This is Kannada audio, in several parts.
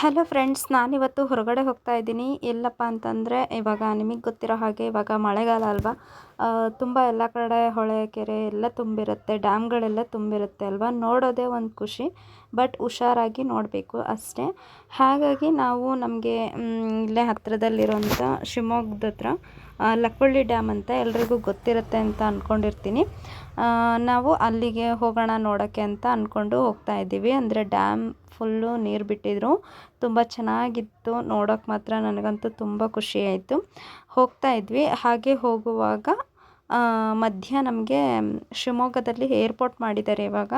ಹಲೋ ಫ್ರೆಂಡ್ಸ್ ನಾನಿವತ್ತು ಹೊರಗಡೆ ಹೋಗ್ತಾ ಇದ್ದೀನಿ. ಎಲ್ಲಪ್ಪ ಅಂತಂದರೆ, ಇವಾಗ ನಿಮಗೆ ಗೊತ್ತಿರೋ ಹಾಗೆ ಇವಾಗ ಮಳೆಗಾಲ ಅಲ್ವಾ? ತುಂಬ ಎಲ್ಲ ಕಡೆ ಹೊಳೆ, ಕೆರೆ ಎಲ್ಲ ತುಂಬಿರುತ್ತೆ, ಡ್ಯಾಮ್ಗಳೆಲ್ಲ ತುಂಬಿರುತ್ತೆ ಅಲ್ವಾ? ನೋಡೋದೇ ಒಂದು ಖುಷಿ, ಬಟ್ ಹುಷಾರಾಗಿ ನೋಡಬೇಕು ಅಷ್ಟೇ. ಹಾಗಾಗಿ ನಾವು ನಮಗೆ ಇಲ್ಲೇ ಹತ್ತಿರದಲ್ಲಿರೋಂಥ ಶಿವಮೊಗ್ಗದ ಹತ್ರ ಲಕ್ಕಳ್ಳಿ ಡ್ಯಾಮ್ ಅಂತ ಎಲ್ರಿಗೂ ಗೊತ್ತಿರುತ್ತೆ ಅಂತ ಅಂದ್ಕೊಂಡಿರ್ತೀನಿ ನಾವು ಅಲ್ಲಿಗೆ ಹೋಗೋಣ ನೋಡೋಕ್ಕೆ ಅಂತ ಅಂದ್ಕೊಂಡು ಹೋಗ್ತಾ ಇದ್ದೀವಿ. ಅಂದರೆ ಡ್ಯಾಮ್ ಫುಲ್ಲು ನೀರು ಬಿಟ್ಟಿದ್ರು. ತುಂಬ ಚೆನ್ನಾಗಿತ್ತು. ನೋಡೋಕೆ ಮಾತ್ರ ನನಗಂತೂ ತುಂಬ ಖುಷಿ ಆಯಿತು. ಹೋಗ್ತಾ ಇದ್ವಿ. ಹಾಗೆ ಹೋಗುವಾಗ ಮಧ್ಯ ನಮಗೆ ಶಿವಮೊಗ್ಗದಲ್ಲಿ ಏರ್ಪೋರ್ಟ್ ಮಾಡಿದ್ದಾರೆ ಇವಾಗ.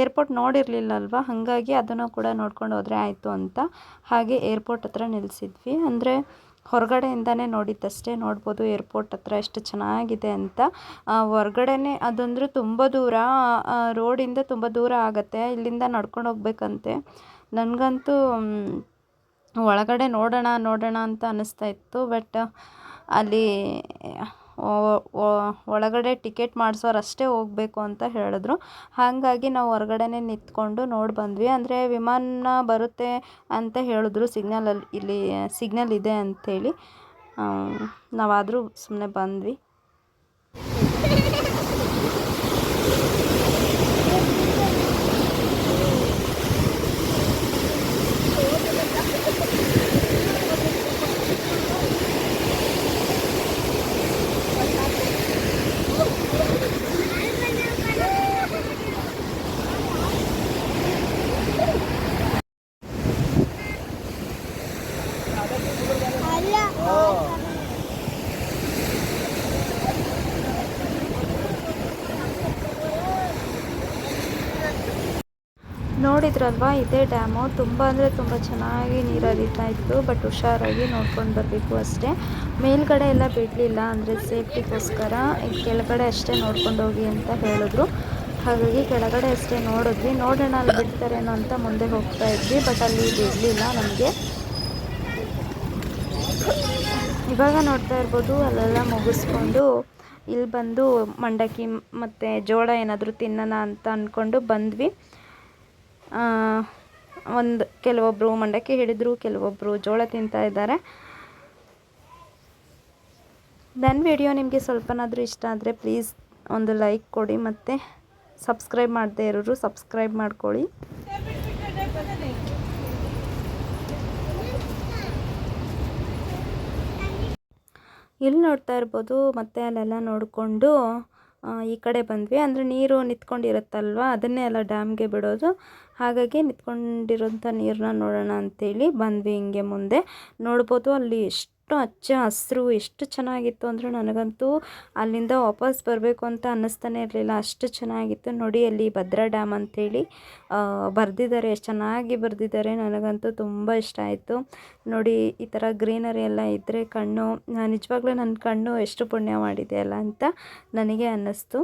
ಏರ್ಪೋರ್ಟ್ ನೋಡಿರಲಿಲ್ಲ ಅಲ್ವಾ ಹಾಗಾಗಿ ಅದನ್ನು ಕೂಡ ನೋಡ್ಕೊಂಡು ಹೋದರೆ ಆಯಿತು ಅಂತ. ಹಾಗೆ ಏರ್ಪೋರ್ಟ್ ಹತ್ರ ನಿಲ್ಲಿಸಿದ್ವಿ ಅಂದರೆ ಹೊರಗಡೆಯಿಂದನೇ ನೋಡಿದ್ದಷ್ಟೇ. ನೋಡ್ಬೋದು ಏರ್ಪೋರ್ಟ್ ಹತ್ರ ಎಷ್ಟು ಚೆನ್ನಾಗಿದೆ ಅಂತ. ಹೊರಗಡೆನೇ ಅದಂದರೆ ತುಂಬ ದೂರ. ರೋಡಿಂದ ತುಂಬ ದೂರ ಆಗುತ್ತೆ. ಇಲ್ಲಿಂದ ನಡ್ಕೊಂಡು ಹೋಗ್ಬೇಕಂತೆ. ನನಗಂತೂ ಒಳಗಡೆ ನೋಡೋಣ ನೋಡೋಣ ಅಂತ ಅನ್ನಿಸ್ತಾ ಇತ್ತು. ಬಟ್ ಅಲ್ಲಿ ಒಳಗಡೆ ಟಿಕೆಟ್ ಮಾಡಿಸೋರು ಅಷ್ಟೇ ಹೋಗಬೇಕು ಅಂತ ಹೇಳಿದ್ರು. ಹಾಗಾಗಿ ನಾವು ಹೊರ್ಗಡೆನೇ ನಿಂತ್ಕೊಂಡು ನೋಡಿ ಬಂದ್ವಿ. ಅಂದರೆ ವಿಮಾನ ಬರುತ್ತೆ ಅಂತ ಹೇಳಿದ್ರು. ಸಿಗ್ನಲಲ್ಲಿ ಇಲ್ಲಿ ಸಿಗ್ನಲ್ ಇದೆ ಅಂಥೇಳಿ ನಾವಾದರೂ ಸುಮ್ಮನೆ ಬಂದ್ವಿ. ನೋಡಿದ್ರಲ್ವಾ, ಇದೇ ಡ್ಯಾಮು. ತುಂಬ ಅಂದರೆ ತುಂಬ ಚೆನ್ನಾಗಿ ನೀರು ಹರಿತಾ ಇತ್ತು, ಬಟ್ ಹುಷಾರಾಗಿ ನೋಡ್ಕೊಂಡು ಬರಬೇಕು ಅಷ್ಟೇ. ಮೇಲ್ಗಡೆ ಎಲ್ಲ ಬಿಡಲಿಲ್ಲ ಅಂದರೆ ಸೇಫ್ಟಿಗೋಸ್ಕರ. ಕೆಳಗಡೆ ಅಷ್ಟೇ ನೋಡ್ಕೊಂಡು ಹೋಗಿ ಅಂತ ಹೇಳಿದ್ರು. ಹಾಗಾಗಿ ಕೆಳಗಡೆ ಅಷ್ಟೇ ನೋಡಿದ್ವಿ. ನೋಡೋಣ ಅಲ್ಲಿ ಬಿಡ್ತಾರೇನೋ ಅಂತ ಮುಂದೆ ಹೋಗ್ತಾ ಇದ್ವಿ, ಬಟ್ ಅಲ್ಲಿ ಬಿಡಲಿಲ್ಲ ನಮಗೆ. ಇವಾಗ ನೋಡ್ತಾ ಇರ್ಬೋದು, ಅಲ್ಲೆಲ್ಲ ಮುಗಿಸ್ಕೊಂಡು ಇಲ್ಲಿ ಬಂದು ಮಂಡಕ್ಕಿ ಮತ್ತು ಜೋಳ ಏನಾದರೂ ತಿನ್ನೋಣ ಅಂತ ಅಂದ್ಕೊಂಡು ಬಂದ್ವಿ. ಒಂದು ಕೆಲವೊಬ್ಬರು ಮಂಡಕ್ಕಿ ಹಿಡಿದ್ರು ಕೆಲವೊಬ್ಬರು ಜೋಳ ತಿಂತಾ ಇದ್ದಾರೆ. ನನ್ನ ವಿಡಿಯೋ ನಿಮಗೆ ಸ್ವಲ್ಪನಾದರೂ ಇಷ್ಟ ಆದರೆ ಪ್ಲೀಸ್ ಒಂದು ಲೈಕ್ ಕೊಡಿ ಮತ್ತು ಸಬ್ಸ್ಕ್ರೈಬ್ ಮಾಡದೇ ಇರೋರು ಸಬ್ಸ್ಕ್ರೈಬ್ ಮಾಡ್ಕೊಳ್ಳಿ. ಇಲ್ಲಿ ನೋಡ್ತಾ ಇರ್ಬೋದು, ಮತ್ತೆ ಅಲ್ಲೆಲ್ಲ ನೋಡಿಕೊಂಡು ಈ ಕಡೆ ಬಂದ್ವಿ. ಅಂದರೆ ನೀರು ನಿಂತ್ಕೊಂಡಿರುತ್ತಲ್ವ? ಅದನ್ನೇ ಎಲ್ಲ ಡ್ಯಾಮ್ಗೆ ಬಿಡೋದು. ಹಾಗಾಗಿ ನಿಂತ್ಕೊಂಡಿರೋಂಥ ನೀರನ್ನ ನೋಡೋಣ ಅಂತೇಳಿ ಬಂದ್ವಿ ಹಿಂಗೆ ಮುಂದೆ. ನೋಡ್ಬೋದು ಅಲ್ಲಿ ಎಷ್ಟು ಹಚ್ಚ ಹಸಿರು, ಎಷ್ಟು ಚೆನ್ನಾಗಿತ್ತು ಅಂದರೆ ನನಗಂತೂ ಅಲ್ಲಿಂದ ವಾಪಸ್ ಬರಬೇಕು ಅಂತ ಅನ್ನಿಸ್ತಾನೆ ಇರಲಿಲ್ಲ. ಅಷ್ಟು ಚೆನ್ನಾಗಿತ್ತು. ನೋಡಿ, ಅಲ್ಲಿ ಭದ್ರಾ ಡ್ಯಾಮ್ ಅಂಥೇಳಿ ಬರೆದಿದ್ದಾರೆ. ಎಷ್ಟು ಚೆನ್ನಾಗಿ ಬರೆದಿದ್ದಾರೆ. ನನಗಂತೂ ತುಂಬ ಇಷ್ಟ ಆಯಿತು. ನೋಡಿ, ಈ ಥರ ಗ್ರೀನರಿ ಎಲ್ಲ ಇದ್ದರೆ ಕಣ್ಣು ನಿಜವಾಗ್ಲೂ ನನ್ನ ಕಣ್ಣು ಎಷ್ಟು ಪುಣ್ಯ ಮಾಡಿದೆ ಅಲ್ಲ ಅಂತ ನನಗೆ ಅನ್ನಿಸ್ತು.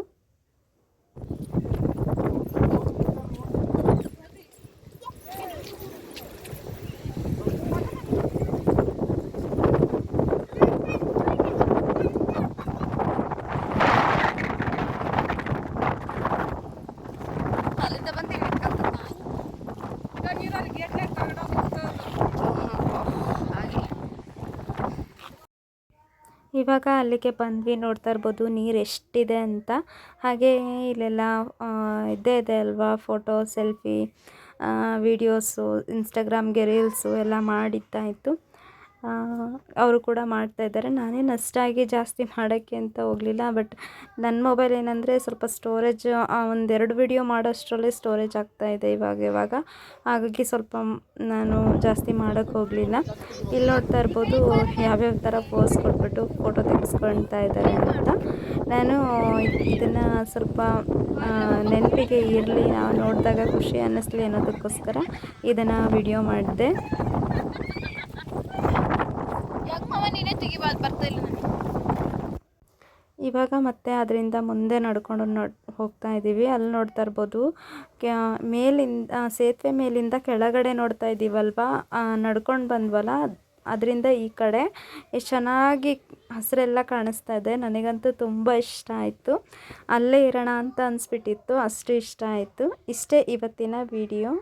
ಇವಾಗ ಅಲ್ಲಿಗೆ ಬಂದ್ವಿ, ನೋಡ್ತಾ ಇರ್ಬೋದು ನೀರು ಎಷ್ಟಿದೆ ಅಂತ. ಹಾಗೆ ಇಲ್ಲೆಲ್ಲ ಇದೇ ಇದೆ ಅಲ್ವಾ, ಫೋಟೋ, ಸೆಲ್ಫಿ ವಿಡಿಯೋಸು ಇನ್ಸ್ಟಾಗ್ರಾಮ್ಗೆ ರೀಲ್ಸು ಎಲ್ಲ ಮಾಡಿದ್ದಾಯಿತು. ಅವರು ಕೂಡ ಮಾಡ್ತಾಯಿದ್ದಾರೆ ನಾನೇನು ಅಷ್ಟಾಗಿ ಜಾಸ್ತಿ ಮಾಡೋಕ್ಕೆ ಅಂತ ಹೋಗಲಿಲ್ಲ ಬಟ್ ನನ್ನ ಮೊಬೈಲ್ ಏನಂದರೆ ಸ್ವಲ್ಪ ಸ್ಟೋರೇಜ್ ಒಂದೆರಡು ವಿಡಿಯೋ ಮಾಡೋಷ್ಟರಲ್ಲೇ ಸ್ಟೋರೇಜ್ ಆಗ್ತಾಯಿದೆ ಇವಾಗ ಇವಾಗ. ಹಾಗಾಗಿ ಸ್ವಲ್ಪ ನಾನು ಜಾಸ್ತಿ ಮಾಡೋಕ್ಕೆ ಹೋಗಲಿಲ್ಲ. ಇಲ್ಲಿ ನೋಡ್ತಾ ಇರ್ಬೋದು ಯಾವ್ಯಾವ ಥರ ಪೋಸ್ ಕೊಟ್ಬಿಟ್ಟು ಫೋಟೋ ತೆಗೆಸ್ಕೊಳ್ತಾ ಇದ್ದಾರೆ ಅಂತ. ನಾನು ಇದನ್ನು ಸ್ವಲ್ಪ ನೆನಪಿಗೆ ಇರಲಿ, ನಾವು ನೋಡಿದಾಗ ಖುಷಿ ಅನ್ನಿಸ್ಲಿ ಅನ್ನೋದಕ್ಕೋಸ್ಕರ ಇದನ್ನು ವಿಡಿಯೋ ಮಾಡಿದೆ. ಇವಾಗ ಮತ್ತೆ ಅದರಿಂದ ಮುಂದೆ ನಡ್ಕೊಂಡು ನೋಡ್ ಹೋಗ್ತಾ ಇದ್ದೀವಿ ಅಲ್ಲಿ ನೋಡ್ತಾ ಇರ್ಬೋದು. ಮೇಲಿಂದ ಸೇತುವೆ ಮೇಲಿಂದ ಕೆಳಗಡೆ ನೋಡ್ತಾ ಇದ್ದೀವಲ್ವಾ ನಡ್ಕೊಂಡು ಬಂದ್ವಲ್ಲ? ಅದರಿಂದ ಈ ಕಡೆ ಎಷ್ಟು ಚೆನ್ನಾಗಿ ಹಸಿರೆಲ್ಲ ಕಾಣಿಸ್ತಾ ಇದೆ. ನನಗಂತೂ ತುಂಬ ಇಷ್ಟ ಆಯಿತು. ಅಲ್ಲೇ ಇರೋಣ ಅಂತ ಅನಿಸ್ಬಿಟ್ಟಿತ್ತು. ಅಷ್ಟು ಇಷ್ಟ ಆಯಿತು. ಇಷ್ಟೇ ಇವತ್ತಿನ ವಿಡಿಯೋ.